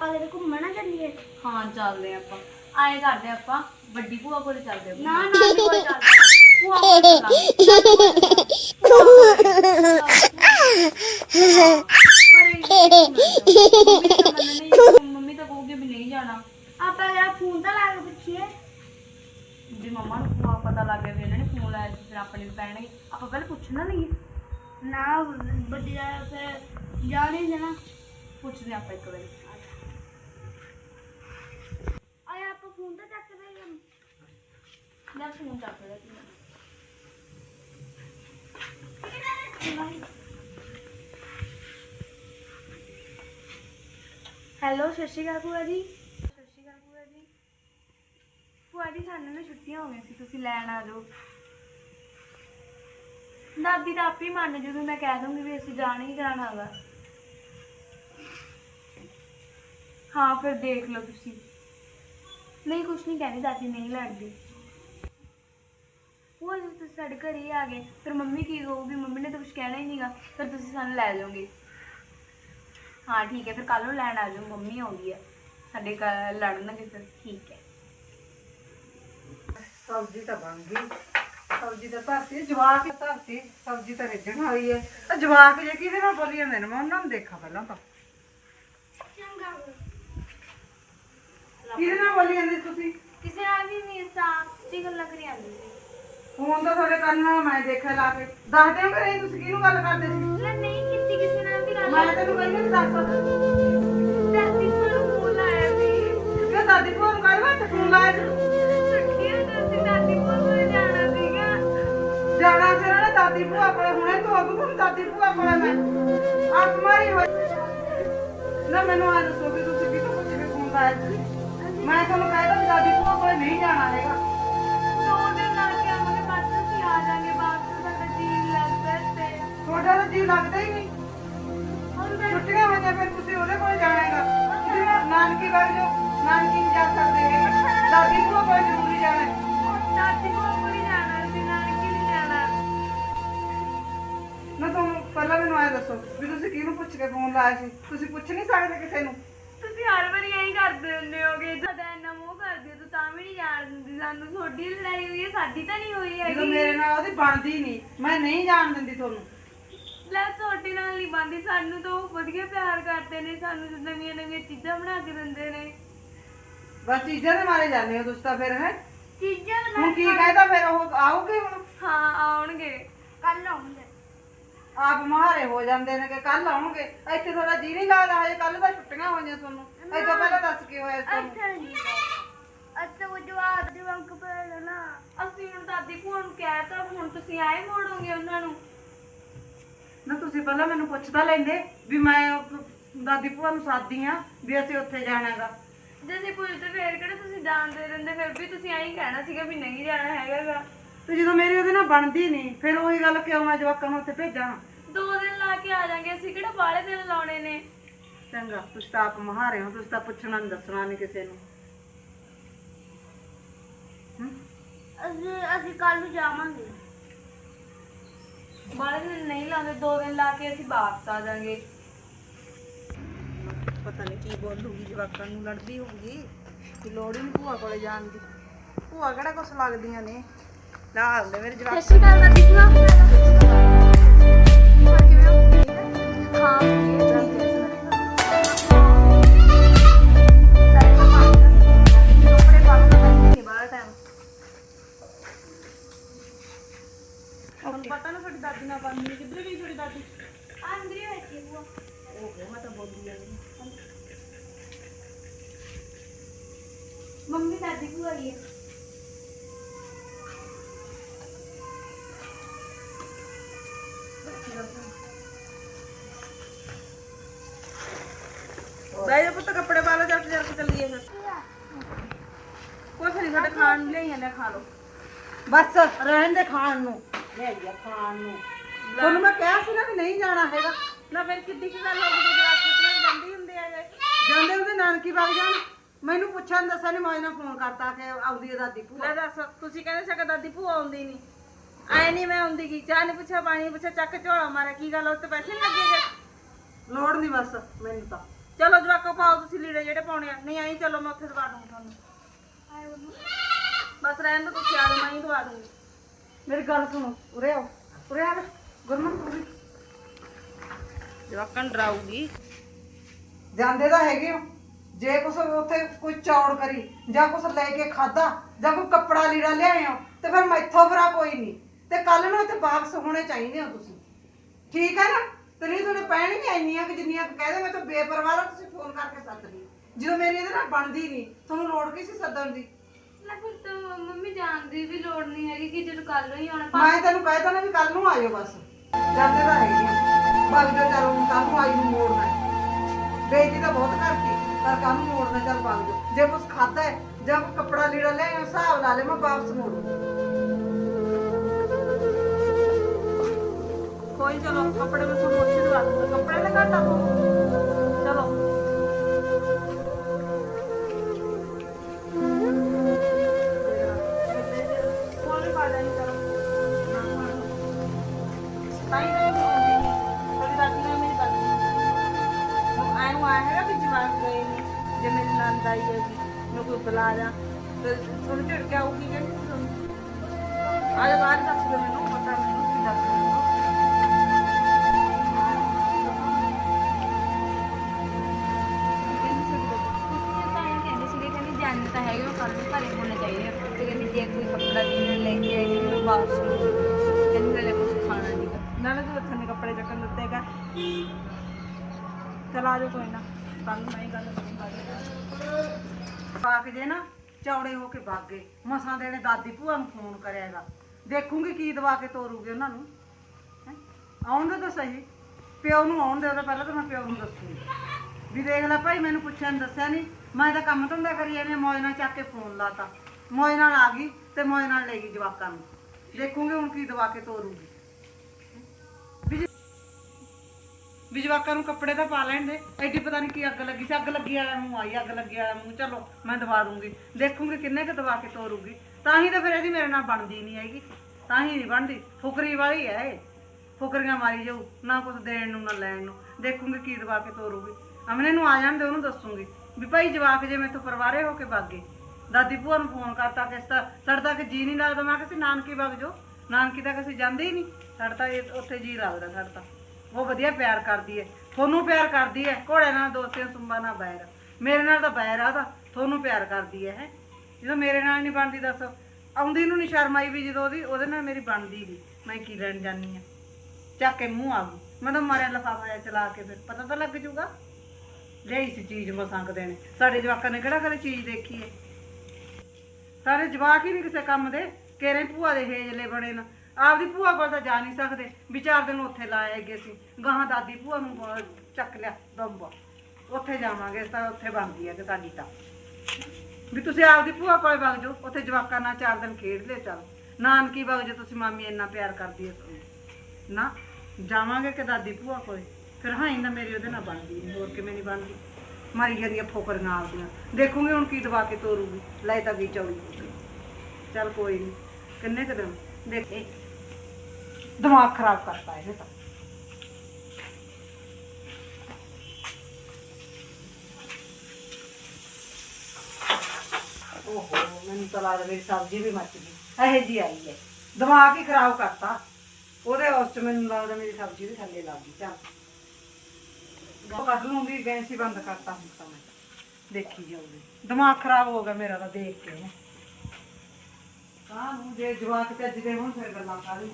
ਆਪਾਂ ਕਿਤੇ ਘੁੰਮਣਾ ਚੱਲੀਏ ਹਾਂ ਚੱਲਦੇ ਆਂ ਆਪਾਂ। ਆਏ ਕਰਦੇ ਆਂ ਆਪਾਂ ਵੱਡੀ ਭੂਆ ਕੋਲ ਚੱਲਦੇ ਆਂ ਨਾ ਨਾ ਕੋਲ ਚੱਲਦੇ ਆਂ ਭੂਆ ਕੋਲ ਚੱਲਾਂਗੇ। ਪਰ ਇਹ ਮੰਮੀ ਤਾਂ ਕਹੂਗੀ ਵੀ ਨਹੀਂ ਜਾਣਾ। ਆਪਾਂ ਜਰਾ ਫੋਨ ਤਾਂ ਲਾ ਕੇ ਪੁੱਛੀਏ। ਜੇ ਮੰਮਾ ਨੂੰ ਭੂਆ ਪਤਾ ਲੱਗ ਗਿਆ ਵੀ ਇਹਨਾਂ ਨੇ ਫੋਨ ਲਾਇਆ ਸੀ, ਫਿਰ ਆਪਣੇ ਵੀ ਪੈਣਗੇ। ਆਪਾਂ ਪਹਿਲਾਂ ਪੁੱਛਣਾ ਨਹੀਂ ਨਾ ਵੱਡੀ ਦਾ ਫਿਰ ਜਾਣੇ ਜਣਾ ਪੁੱਛਦੇ ਆਂ ਆਪਾਂ ਇੱਕ ਵਾਰੀ ਆਇਆ ਆਪਾਂ ਫੋਨ ਤਾਂ ਚੱਕਦੇ ਹਾਂ ਲੈ ਫੋਨ ਚੱਕ ਹੈਲੋ, ਸਤਿ ਸ਼੍ਰੀ ਅਕਾਲ ਭੂਆ ਜੀ। ਸਤਿ ਸ਼੍ਰੀ ਅਕਾਲ ਭੂਆ ਜੀ ਭੂਆ ਜੀ ਸਾਨੂੰ ਨਾ ਛੁੱਟੀਆਂ ਹੋ ਗਈਆਂ ਸੀ, ਤੁਸੀਂ ਲੈਣ ਆ ਜਾਓ। ਦਾਦੀ ਤਾਂ ਆਪੇ ਹੀ ਮੰਨ ਜਦੋਂ ਮੈਂ ਕਹਿ ਦੂੰਗੀ ਵੀ ਅਸੀਂ ਜਾਣਾ ਹੀ ਜਾਣਾ ਵਾ। ਹਾਂ, ਫਿਰ ਦੇਖ ਲਓ ਤੁਸੀਂ। ਨਹੀਂ, ਕੁਛ ਨਹੀਂ, ਕਹਿੰਦੀ ਦਾਦੀ ਨਹੀਂ ਲੜਦੀ ਉਹ ਜਦੋਂ ਤੁਸੀਂ ਸਾਡੇ ਘਰੇ ਹੀ ਆ ਗਏ। ਫਿਰ ਮੰਮੀ ਕੀ ਕਹੂਗੀ? ਮੰਮੀ ਨੇ ਤਾਂ ਕੁਝ ਕਹਿਣਾ ਹੀ ਨਹੀਂਗਾ ਫਿਰ ਤੁਸੀਂ ਸਾਨੂੰ ਲੈ ਜਾਓਗੇ। ਹਾਂ ਠੀਕ ਹੈ। ਫਿਰ ਕੱਲ ਨੂੰ ਲੈਣ ਆ ਜਾਓ। ਮੰਮੀ ਆਉਂਦੀ ਹੈ ਸਾਡੇ ਘਰ ਲੜਨਗੇ ਫਿਰ। ਠੀਕ ਹੈ। ਸਬਜ਼ੀ ਤਾਂ ਬਣ ਗਈ। ਸਬਜ਼ੀ ਤਾਂ ਧਰਤੀ ਜਵਾਕ ਧਰਤੀ ਸਬਜ਼ੀ ਤਾਂ ਰਿੱਝਣ ਵਾਲੀ ਹੈ। ਆ ਜਵਾਕ ਜੇ ਕਿਹਦੇ ਨਾਲ ਬੋਲੀ ਜਾਂਦੇ ਨੇ ਮੈਂ ਉਹਨਾਂ ਨੂੰ ਦੇਖਾਂ ਪਹਿਲਾਂ ਤਾਂ। ਕਿਹਦੇ ਨਾਲ ਬੋਲੀ ਜਾਂਦੇ ਤੁਸੀਂ? ਕਿਸੇ ਨਾਲ ਵੀ ਨਹੀਂ ਸਾਫ਼ ਦੀ ਗੱਲਾਂ ਕਰੀ ਜਾਂਦੀ ਸੀ ਫੋਨ ਤਾਂ ਤੁਹਾਡੇ ਕੰਨ ਨਾਲ ਮੈਂ ਦੇਖਿਆ ਲਾ ਕੇ। ਦੱਸ ਦਿਓ ਕਿ ਨਹੀਂ ਤੁਸੀਂ ਕਿਹਨੂੰ ਗੱਲ ਕਰਦੇ ਸੀ? ਮੈਂ ਨਹੀਂ ਕੀਤੀ ਕਿਸੇ ਨਾਲ ਵੀ ਗੱਲ। ਮੈਂ ਤੈਨੂੰ ਕਹਿੰਦੀ ਸੀ ਦੱਸ। ਦਾਦੀ ਕੋਲ ਫੋਨ ਆਇਆ ਸੀ। ਕਿ ਦਾਦੀ ਫੋਨ ਲਾਇਆ ਸੀ? ਛੁੱਟੀ ਹੋ ਜਾਂਦੀ ਦਾਦੀ ਕੋਲ ਜਾਣਾ ਸੀਗਾ। ਜਾਣਾ ਸੀ ਨਾ ਦਾਦੀ ਭੂਆ ਕੋਲੇ ਹੁਣੇ ਤੋਂ ਅੱਗੋਂ ਤੁਹਾਨੂੰ ਦਾਦੀ ਭੂਆ ਕੋਲੇ ਮੈਂ। ਅੱਖ ਮਾਰੀ ਹੋਈ। ਨਾ ਮੈਨੂੰ ਆ ਦੱਸੋ ਤੁਸੀਂ ਕਿਹਨੂੰ ਪੁੱਛ ਕੇ ਫੋਨ ਲਾਇਆ ਸੀ? ਮੈਂ ਤੁਹਾਨੂੰ ਕਹਿ ਤਾ ਦਾਦੀ ਭੂਆ ਕੋਲੇ ਨਹੀਂ ਜਾਣਾ ਹੈਗਾ। ਦੋ ਦਿਨ ਲਾ ਕੇ ਆਵਾਂਗੇ ਆ ਜਾਾਂਗੇ ਬਾਅਦ ਚ ਸਾਡਾ ਜੀ ਲੱਗਦਾ ਤੇ ਤੁਹਾਡਾ ਤਾਂ ਜੀ ਲੱਗਦਾ ਹੀ ਨਹੀਂ। ਹੁਣ ਮੈਂ ਛੁੱਟੀਆਂ ਹੋਈਆਂ ਫਿਰ ਤੁਸੀਂ ਉਹਦੇ ਕੋਲ ਜਾਣਾਗਾ ਤੁਸੀਂ ਨਾਨਕੀ ਵਗ ਜਾਓ ਨਾਨਕੀ ਨਹੀਂ ਜਾ ਸਕਦੇ ਹੈਗੇ। ਦਾਦੀ ਭੂਆ ਕੋਲ ਜ਼ਰੂਰੀ ਜਾਣਾ ਹੈ। ਦਾਦੀ ਕੋਲ ਹੀ ਜਾਣਾ ਸੀ ਨਾਨਕੀ ਨਹੀਂ ਜਾਣਾ। ਨਾ ਤੁਹਾਨੂੰ ਪਹਿਲਾਂ ਮੈਨੂੰ ਦੱਸੋ ਵੀ ਤੁਸੀਂ ਕਿਹਨੂੰ ਪੁੱਛ ਕੇ ਫੋਨ ਲਾਇਆ ਸੀ? ਤੁਸੀਂ ਪੁੱਛ ਨਹੀਂ ਸਕਦੇ ਕਿਸੇ ਨੂੰ। ਤੁਸੀਂ ਹਰ ਵਾਰੀ ਐਂ ਕਰਦੇ ਹੁੰਦੇ ਹੋਗੇ ਜਦ ਇੰਨਾ ਮੋਹ ਕਰਦੇ ਹੋ ਤਾਂ ਤਾਂ ਵੀ ਨਹੀਂ ਜਾਣ ਦਿੰਦੀ ਸਾਨੂੰ ਤੁਹਾਡੀ ਲੜਾਈ ਹੋਈ ਹੈ ਸਾਡੀ ਤਾਂ ਨਹੀਂ ਹੋਈ ਜਦੋਂ ਹੈਗੀ। ਮੇਰੇ ਨਾਲ ਉਹਦੀ ਬਣਦੀ ਨਹੀਂ ਮੈਂ ਨਹੀਂ ਜਾਣ ਦਿੰਦੀ ਤੁਹਾਨੂੰ। ਲੈ ਤੁਹਾਡੇ ਨਾਲ ਨਹੀਂ ਬੰਦੀ ਸਾਨੂੰ ਤਾਂ ਉਹ ਵਧੀਆ ਪਿਆਰ ਕਰਦੇ ਨੇ ਸਾਨੂੰ ਨਵੀਆਂ ਨਵੀਆਂ ਚੀਜ਼ਾਂ ਬਣਾ ਕੇ ਦਿੰਦੇ ਨੇ। ਬਸ ਚੀਜ਼ਾਂ ਦੇ ਮਾਰੇ ਜਾਂਦੇ ਹੋ ਤੁਸੀਂ ਤਾਂ ਫਿਰ ਹੈ? ਚੀਜ਼ਾਂ ਹੁਣ ਕੀ ਕਹਿਦਾ ਫਿਰ ਉਹ ਆਉਗੇ ਹੁਣ? ਹਾਂ ਆਉਣਗੇ। ਕੱਲ ਆਉਣਗੇ। ਆਪ ਮਹਾਰੇ ਹੋ ਜਾਂਦੇ ਨੇ ਕਿ ਕੱਲ ਆਉਣਗੇ? ਇੱਥੇ ਥੋੜਾ ਜੀ ਨਹੀਂ ਲੱਗਦਾ ਹਜੇ ਕੱਲ ਤਾਂ ਛੁੱਟੀਆਂ ਹੋਈਆਂ ਤੁਹਾਨੂੰ। ਇਹ ਤੋਂ ਪਹਿਲਾਂ ਦੱਸ ਕੀ ਹੋਇਆ ਤੁਹਾਨੂੰ। ਅੱਛਾ ਨਹੀਂ ਅੱਛਾ ਉਹ ਜਵਾਬ ਦੇ ਵੰਕ ਪੈ ਨਾ ਅਸੀਂ ਹੁਣ ਦਾਦੀ ਭੂਆ ਨੂੰ ਕਹਿ ਤਾ ਹੁਣ ਤੁਸੀਂ ਆਏ ਮੋੜੋਗੇ ਉਹਨਾਂ ਨੂੰ? ਨਾ ਤੁਸੀਂ ਪਹਿਲਾਂ ਮੈਨੂੰ ਪੁੱਛ ਤਾਂ ਲੈਂਦੇ ਵੀ ਮੈਂ ਉਹ ਦਾਦੀ ਭੂਆ ਨੂੰ ਸਾਦੀ ਆ ਵੀ ਅਸੀਂ ਉੱਥੇ ਜਾਣਾਗਾ। ਜੇ ਅਸੀਂ ਪੁੱਛਦੇ ਫੇਰ ਕਿਹੜਾ ਤੁਸੀਂ ਜਾਣ ਦੇ ਦਿੰਦੇ ਫਿਰ ਵੀ ਤੁਸੀਂ ਐਂ ਹੀ ਕਹਿਣਾ ਸੀਗਾ ਵੀ ਨਹੀਂ ਜਾਣਾ ਹੈਗਾ ਗਾ। ਤੇ ਜਦੋਂ ਮੇਰੀ ਉਹਦੇ ਨਾਲ ਬਣਦੀ ਨਹੀਂ ਫਿਰ ਉਹੀ ਗੱਲ ਕਿਉਂ ਮੈਂ ਜਵਾਕਾਂ ਨੂੰ ਉੱਥੇ ਭੇਜਾਂ? ਦੋ ਦਿਨ ਲਾ ਕੇ ਆ ਜਾਾਂਗੇ ਅਸੀਂ ਕਿਹੜਾ ਬਾਹਲੇ ਦਿਨ ਲਾਉਣੇ ਨੇ? ਚੰਗਾ ਤੁਸੀਂ ਤਾਂ ਆਪ ਮਹਾਰੇ ਹੋ ਤੁਸੀਂ ਤਾਂ ਪੁੱਛਣਾ ਨਹੀਂ ਦੱਸਣਾ ਨਹੀਂ ਕਿਸੇ ਨੂੰ। ਅਸੀਂ ਅਸੀਂ ਕੱਲ ਨੂੰ ਜਾਵਾਂਗੇ। ਬਾਹਲੇ ਦਿਨ ਨਹੀਂ ਲਾਉਂਦੇ ਦੋ ਦਿਨ ਲਾ ਕੇ ਅਸੀਂ ਵਾਪਸ ਆ ਜਾਾਂਗੇ। ਪਤਾ ਨਹੀਂ ਕੀ ਬੋਲੂਗੀ ਜਵਾਕਾਂ ਨੂੰ ਲੜਦੀ ਹੋਊਗੀ। ਕਿ ਲੋੜ ਹੀ ਨਹੀਂ ਭੂਆ ਕੋਲੇ ਜਾਣ ਦੀ। ਭੂਆ ਕਿਹੜਾ ਕੁਛ ਲੱਗਦੀਆਂ ਨੇ? ਲਾ ਆਉਂਦੇ ਮੇਰੇ ਜਵਾਕ। ਸਤਿ ਸ਼੍ਰੀ ਅਕਾਲ ਦਾਦੀ ਹੋ। ਮੰਮੀ ਦਾਦੀ ਭੂਆ ਆਈ ਹੈ ਬੈ ਜਾ ਪੁੱਤ ਕੱਪੜੇ ਪਾ ਲਓ ਚੱਲ ਚੱਲ ਚੱਲੀਏ ਫਿਰ। ਕੁਛ ਨਹੀਂ ਸਾਡੇ ਖਾਣ ਨੂੰ ਲਿਆਈਆਂ ਨੇ ਖਾ ਲਓ। ਬਸ ਰਹਿਣ ਦੇ ਖਾਣ ਨੂੰ। ਲੈ ਜਾ ਖਾਣ ਨੂੰ। ਤੁਹਾਨੂੰ ਮੈਂ ਕਿਹਾ ਸੀ ਨਾ ਵੀ ਨਹੀਂ ਜਾਣਾ ਹੈਗਾ। ਨਾ ਫਿਰ ਕਿੱਡੀ ਕੀ ਗੱਲ ਹੋ ਗਈ ਜਵਾਕ ਕਿਤਨੇ ਜਾਂਦੀ ਹੁੰਦੇ ਹੈਗੇ ਜਾਂਦੇ ਉਹਦੇ ਨਾਨਕੀ ਵਗ ਜਾਣ। ਮੈਨੂੰ ਪੁੱਛਣ ਦੱਸਿਆ ਨਹੀਂ ਮਾਜ ਨੇ ਫੋਨ ਕਰਤਾ ਕਿ ਆਉਂਦੀ ਹੈ ਦਾਦੀ ਭੂਆ। ਲੈ ਦੱਸ ਤੁਸੀਂ ਕਹਿੰਦੇ ਸੀ ਕਿ ਦਾਦੀ ਭੂਆ ਆਉਂਦੀ ਨਹੀਂ ਆਏ ਨਹੀਂ ਮੈਂ ਆਉਂਦੀ ਕੀ ਚਾਹ ਨਹੀਂ ਪੁੱਛਿਆ ਪਾਣੀ ਨੀ ਪੁੱਛਿਆ ਚੱਕ ਝੋਲਾ ਮਾਰਿਆ। ਕੀ ਗੱਲ ਉਹ ਤੇ ਪੈਸੇ ਨਹੀਂ ਲੱਗੇ ਜੇ? ਲੋੜ ਨਹੀਂ ਬਸ ਮੈਨੂੰ ਤਾਂ। ਚਲੋ ਜਵਾਕੋ ਪਾਓ ਤੁਸੀਂ ਲੀੜੇ ਜਿਹੜੇ ਪਾਉਣੇ ਆ। ਨਹੀਂ ਆਈ ਚਲੋ ਮੈਂ ਉੱਥੇ ਦਵਾ ਦੂੰਗੀ ਤੁਹਾਨੂੰ। ਬਸ ਰਹਿਣ ਦੋ ਤੁਸੀਂ ਆ ਜਾਓ ਮੈਂ ਹੀ ਦਵਾ ਦੂੰਗੀ। ਮੇਰੀ ਗੱਲ ਸੁਣੋ ਉਰੇ ਆਓ। ਉਰੇ ਆ ਗੁਰਮਨ ਪੂਰੀ ਜਵਾਕਾਂ ਨੂੰ ਡਰਾਊਗੀ। ਜਾਂਦੇ ਤਾਂ ਹੈਗੇ ਹੋ ਜੇ ਕੁਛ ਉੱਥੇ ਕੋਈ ਚੌੜ ਕਰੀ ਜਾਂ ਕੁਛ ਲੈ ਕੇ ਖਾਦਾ ਜਾਂ ਕੋਈ ਕੱਪੜਾ ਲੀੜਾ ਲਿਆਏ ਹੋ ਤੇ ਫਿਰ ਮੈਥੋਂ ਬਰਾ ਕੋਈ ਨਹੀਂ। ਤੇ ਕੱਲ ਨੂੰ ਇੱਥੇ ਵਾਪਸ ਹੋਣੇ ਚਾਹੀਦੇ ਹੋ ਤੁਸੀਂ। ਠੀਕ ਹੈ ਨਾ? ਤੇ ਨਹੀਂ ਤੁਹਾਡੇ ਪੈਣ ਵੀ ਇੰਨੀਆਂ ਕਿ ਜਿੰਨੀਆਂ ਕਹਿ ਦੇ ਮੈਂ ਤਾਂ ਬੇਪਰਵਾਹ ਆ, ਤੁਸੀਂ ਫੋਨ ਕਰਕੇ ਸੱਦ ਲਈ। ਜਦੋਂ ਮੇਰੀ ਇਹਦੇ ਨਾਲ ਬਣਦੀ ਨਹੀਂ ਤੁਹਾਨੂੰ ਲੋੜ ਕੀ ਸੀ ਸੱਦਣ ਦੀ? ਲੈ ਫਿਰ ਤਾਂ ਮੰਮੀ ਜਾਣਦੀ ਵੀ ਲੋੜ ਨਹੀਂ ਹੈਗੀ ਕਿ ਜਦੋਂ ਕੱਲ ਨੂੰ ਹੀ ਆਉਣਾ। ਮੈਂ ਤੈਨੂੰ ਕਹਿ ਨਾ ਵੀ ਕੱਲ ਨੂੰ ਆਇਓ ਬਸ। ਜਾਂਦੇ ਤਾਂ ਹੈਗੇ ਬਾਗ ਜੋ ਚਲੋ ਕੱਲ ਨੂੰ ਆਈ ਨੂੰ ਮੋੜਨਾ। ਹੈ। ਬੇਇੱਜ਼ਤੀ ਤਾਂ ਬਹੁਤ ਕਰਤੀ। ਪਰ ਕੱਲ ਨੂੰ ਮੋੜਨਾ ਚੱਲ ਬਾਗ ਜੇ ਕੁਛ ਖਾਦਾ ਹੈ ਜਾਂ ਕੋਈ ਕੱਪੜਾ ਲੀੜਾ ਲੈ ਆਇਆ, ਹਿਸਾਬ ਲਾ ਲੈ ਮੈਂ ਵਾਪਸ ਮੋੜੂ। ਕੋਈ ਚਲੋ ਕੱਪੜੇ ਮੈਂ ਤੁਹਾਨੂੰ ਦਵਾ ਕੱਪੜੇ ਦਾ ਘਾਟਾ ਜਾ। ਤੇ ਥੋੜੀ ਝੜ ਕੇ ਆਊਗੀ ਕਹਿੰਦੀ ਤੁਹਾਨੂੰ? ਆ ਜਾ ਬਾਹਰ ਦੱਸ ਦਿਓ ਮੈਨੂੰ, ਪਤਾ ਮੈਨੂੰ ਕੀ ਦੱਸ ਦਿਓ ਘਰੇ ਖਾਣਾ ਨਾਲੇ ਤੂੰ ਹੱਥਾਂ ਦੇ ਕੱਪੜੇ ਚੱਕਣ ਦਿੱਤੇਗਾ ਚਲ ਆ ਜਾ ਕੋਈ ਨਾ। ਕੱਲ ਮੈਂ ਹੀ ਗੱਲ ਕਰੂੰਗਾ। ਬਾਕ ਜੇ ਨਾ ਚੌੜੇ ਹੋ ਕੇ ਭੱਗ ਗਏ। ਮਸਾਂ ਦੇ ਨੇ ਦਾਦੀ ਭੂਆ ਨੂੰ ਫੋਨ ਕਰਿਆ ਕਰਿਆਗਾ ਦੇਖੂੰਗੀ ਕੀ ਦਵਾ ਕੇ ਤੋਰੂਗੇ ਉਹਨਾਂ ਨੂੰ। ਹੈਂ? ਆਉਣ ਦੇ ਤਾਂ ਸਹੀ। ਪਿਓ ਨੂੰ ਆਉਣ ਦੇ ਤਾਂ ਪਹਿਲਾਂ ਤਾਂ ਮੈਂ ਪਿਓ ਨੂੰ ਦੱਸੂਗੀ। ਵੀ ਦੇਖ ਲੈ ਭਾਈ, ਮੈਨੂੰ ਪੁੱਛਿਆ ਨੀ, ਦੱਸਿਆ ਨਹੀਂ ਮੈਂ ਤਾਂ ਕੰਮ ਧੰਦਾ ਕਰੀ ਇਹਨੇ ਮੌਜ ਨਾਲ ਚੱਕ ਕੇ ਫੋਨ ਲਾਤਾ। ਮੌਜ ਨਾਲ ਆ ਗਈ ਤੇ ਮੌਜ ਨਾਲ ਲੈ ਗਈ ਜਵਾਕਾਂ ਨੂੰ। ਦੇਖੂੰਗੀ ਹੁਣ ਕੀ ਦਵਾ ਕੇ ਤੋਰੂਗੀ। ਵੀ ਜਵਾਕਾਂ ਨੂੰ ਕੱਪੜੇ ਤਾਂ ਪਾ ਲੈਣ ਦੇ। ਐਡੀ ਪਤਾ ਨਹੀਂ ਕੀ ਅੱਗ ਲੱਗੀ ਸੀ। ਅੱਗ ਲੱਗੀ ਵਾਲਾ ਮੂੰਹ ਆਈ, ਅੱਗ ਲੱਗੀ ਵਾਲਾ ਮੂੰਹ। ਚਲੋ, ਮੈਂ ਦਵਾ ਦੂੰਗੀ। ਦੇਖੂੰਗੀ ਕਿੰਨੇ ਕੁ ਦਵਾ ਕੇ ਤੋਰੂਗੀ। ਤਾਂ ਹੀ ਤਾਂ ਫਿਰ ਇਹਦੀ ਮੇਰੇ ਨਾਲ ਬਣਦੀ ਨਹੀਂ ਹੈਗੀ। ਤਾਂ ਹੀ ਨਹੀਂ ਬਣਦੀ। ਫੁਕਰੀ ਵਾਲੀ ਹੈ ਇਹ। ਫੁਕਰੀਆਂ ਮਾਰੀ ਜਾਊ। ਨਾ ਕੁਝ ਦੇਣ ਨੂੰ, ਨਾ ਲੈਣ ਨੂੰ। ਦੇਖੂੰਗੀ ਕੀ ਦਵਾ ਕੇ ਤੋਰੂਗੀ। ਅਮਨੇ ਨੂੰ ਆ ਜਾਣ ਦੇ ਉਹਨੂੰ ਦੱਸੂੰਗੀ। ਵੀ ਭਾਈ ਜਵਾਕ ਜੇ ਮੈਥੋਂ ਪਰਵਾਰੇ ਹੋ ਕੇ ਭਾਗੇ ਦਾਦੀ ਭੂਆ ਨੂੰ ਫੋਨ ਕਰਤਾ ਕਿਸ ਤਾਂ ਸਾਡਾ ਕਿ ਜੀ ਨਹੀਂ ਲੱਗਦਾ। ਮੈਂ ਕਿਹਾ ਕਿਸੇ ਨਾਨਕੀ ਵਗ ਜੋ ਨਾਨਕੀ ਤਾਂ ਕਿਸੇ ਜਾਂਦੇ ਹੀ ਨਹੀਂ ਸਾਡਾ ਤਾਂ ਉੱਥੇ ਜੀ ਲੱਗਦਾ ਸਾਡਾ ਤਾਂ। ਉਹ ਵਧੀਆ ਪਿਆਰ ਕਰਦੀ ਹੈ ਤੁਹਾਨੂੰ ਪਿਆਰ ਕਰਦੀ ਹੈ ਘੋੜੇ ਨਾਲ ਦੋਸਤਿਆਂ, ਸੁੰਬਾ ਨਾਲ ਬੈਰ। ਮੇਰੇ ਨਾਲ ਤਾਂ ਬੈਰ ਆ ਉਹਦਾ ਤੁਹਾਨੂੰ ਪਿਆਰ ਕਰਦੀ ਹੈ ਹੈ। ਜਦੋਂ ਮੇਰੇ ਨਾਲ ਨਹੀਂ ਬਣਦੀ, ਦੱਸ। ਆਉਂਦੀ ਨੂੰ ਨਹੀਂ ਸ਼ਰਮ ਆਈ ਵੀ ਜਦੋਂ ਉਹਦੀ, ਉਹਦੇ ਨਾਲ ਮੇਰੀ ਬਣਦੀ ਨਹੀਂ ਮੈਂ ਕੀ ਲੈਣ ਜਾਨੀ ਆ? ਚੱਕ ਕੇ ਮੂੰਹ ਆ ਗਈ। ਮੈਂ ਤਾਂ ਮਾਰਿਆ, ਲਫਾਫਾ ਜਿਹਾ ਚਲਾ ਕੇ ਫਿਰ। ਪਤਾ ਤਾਂ ਲੱਗ ਜੂਗਾ। ਲਈ ਸੀ ਚੀਜ਼ ਮਸੰਗਦੇ ਨੇ ਸਾਡੇ ਜਵਾਕਾਂ ਨੇ ਕਿਹੜਾ ਕਦੇ ਚੀਜ਼ ਦੇਖੀ ਹੈ ਸਾਰੇ ਜਵਾਕ ਹੀ ਨਹੀਂ ਕਿਸੇ ਕੰਮ ਦੇ। ਕੇਰੇ ਭੂਆ ਦੇ ਹੇਜਲੇ ਬਣੇ ਨਾ। ਆਪਦੀ ਭੂਆ ਕੋਲ ਤਾਂ ਜਾ ਨਹੀਂ ਸਕਦੇ। ਵੀ ਚਾਰ ਦਿਨ ਉੱਥੇ ਲਾਏ ਗਏ ਸੀ। ਗਾਹਾਂ ਦਾਦੀ ਭੂਆ ਨੂੰ ਅਹ ਚੱਕ ਲਿਆ ਦੰਬਾ ਉੱਥੇ ਜਾਵਾਂਗੇ ਤਾਂ ਉੱਥੇ ਬਣਦੀ ਹੈ ਕਿ ਸਾਡੀ ਤਾਂ। ਵੀ ਤੁਸੀਂ ਆਪਦੀ ਭੂਆ ਕੋਲ ਵਗ ਜਾਓ, ਉੱਥੇ ਜਵਾਕਾਂ ਨਾਲ ਚਾਰ ਦਿਨ ਖੇਡ ਲਿਓ ਚੱਲ। ਨਾਨਕੀ ਵਗ ਜਾਓ, ਤੁਸੀਂ ਮਾਮੀ ਇੰਨਾ ਪਿਆਰ ਕਰਦੀ ਹੈ। ਤੁਹਾਨੂੰ ਨਾ, ਜਾਵਾਂਗੇ ਕਿ ਦਾਦੀ ਭੂਆ ਕੋਲ। ਫਿਰ ਹਾਂ, ਇੰਨਾ ਮੇਰੀ ਉਹਦੇ ਨਾਲ ਬਣਦੀ ਨਹੀਂ, ਹੋਰ ਕਿਵੇਂ ਨਹੀਂ ਬਣਦੀ। ਮਾਰੀ ਜਾਂਦੀਆਂ ਫੋਕਰੀਆਂ ਆਪਦੀਆਂ ਦੇਖੂਗੀ ਹੁਣ ਕੀ ਦਵਾ ਕੇ ਤੋਰੂਗੀ, ਲੈ ਤਾਂ ਗਈ ਚੌੜੀ ਚੱਲ ਕੋਈ ਨਹੀਂ, ਕਿੰਨੇ ਕੁ ਦਿਨ? ਦੇਖੇ ਦਿਮਾਗ ਖਰਾਬ ਕਰਤਾ ਇਹਨੇ ਤਾਂ ਓਹੋ ਮੈਨੂੰ ਤਾਂ ਲੱਗਦਾ ਮੇਰੀ ਸਬਜ਼ੀ ਵੀ ਮੱਚ ਗਈ ਇਹੋ ਜੀ ਆਈ ਹੈ ਦਿਮਾਗ ਹੀ ਖਰਾਬ ਕਰਤਾ ਉਹਦੇ ਉਸ ਚ ਮੈਨੂੰ ਲੱਗਦਾ ਮੇਰੀ ਸਬਜ਼ੀ ਵੀ ਥੱਲੇ ਲੱਗ ਗਈ ਚੱਲ ਉਹ ਕੱਢ ਲੂੰਗੀ ਗੈਸ ਹੀ ਬੰਦ ਕਰਤਾ ਹੁਣ ਤਾਂ ਮੈਂ ਦੇਖੀ ਜਾਊਗੀ ਦਿਮਾਗ ਖਰਾਬ ਹੋ ਗਿਆ ਮੇਰਾ ਤਾਂ ਦੇਖ ਕੇ ਕਾਹ ਨੂੰ ਜੇ ਜਵਾਕ ਚੱਜ ਦੇ ਹੁਣ ਫਿਰ ਗੱਲਾਂ ਕਰੂ